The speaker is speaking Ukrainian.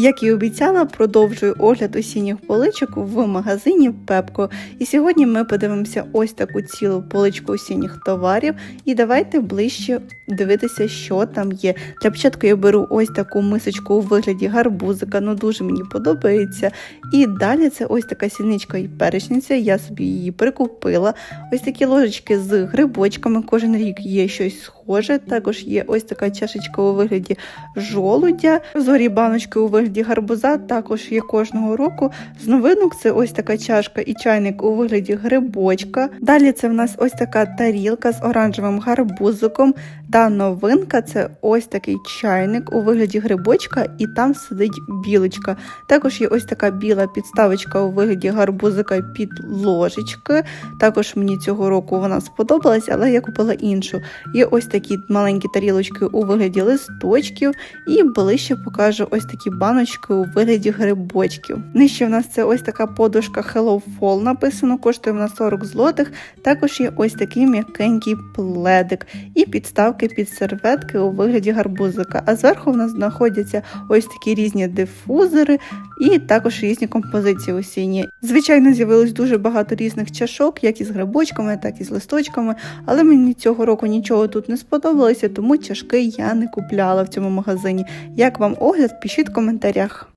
Як і обіцяла, продовжую огляд осінніх поличок в магазині Пепко. І сьогодні ми подивимося ось таку цілу поличку осінніх товарів. І давайте ближче дивитися, що там є. Для початку я беру ось таку мисочку у вигляді гарбузика, ну дуже мені подобається. І далі це ось така сільничка і перечниця. Я собі її прикупила. Ось такі ложечки з грибочками. Кожен рік є щось схоже. Також є ось така чашечка у вигляді жолудя, зорі баночки у вигляді гарбуза. Також є кожного року. З новинок це ось така чашка і чайник у вигляді грибочка. Далі це в нас ось така тарілка з оранжевим гарбузиком. Та новинка це ось такий чайник у вигляді грибочка, і там сидить білочка. Також є ось така біла підставочка у вигляді гарбузика під ложечки. Також мені цього року вона сподобалась, але я купила іншу. Є ось такі маленькі тарілочки у вигляді листочків, і ближче покажу ось такі баночки у вигляді грибочків. Нижче в нас це ось така подушка Hello Fall написано, коштує вона 40 злотих. Також є ось такий м'якенький пледик і підставки під серветки у вигляді гарбузика. А зверху в нас знаходяться ось такі різні дифузори і також різні композиції осінні. Звичайно, з'явилось дуже багато різних чашок, як із грибочками, так і з листочками, але мені цього року нічого тут не сподобалося, тому чашки я не купляла в цьому магазині. Як вам огляд, пишіть в коментарях.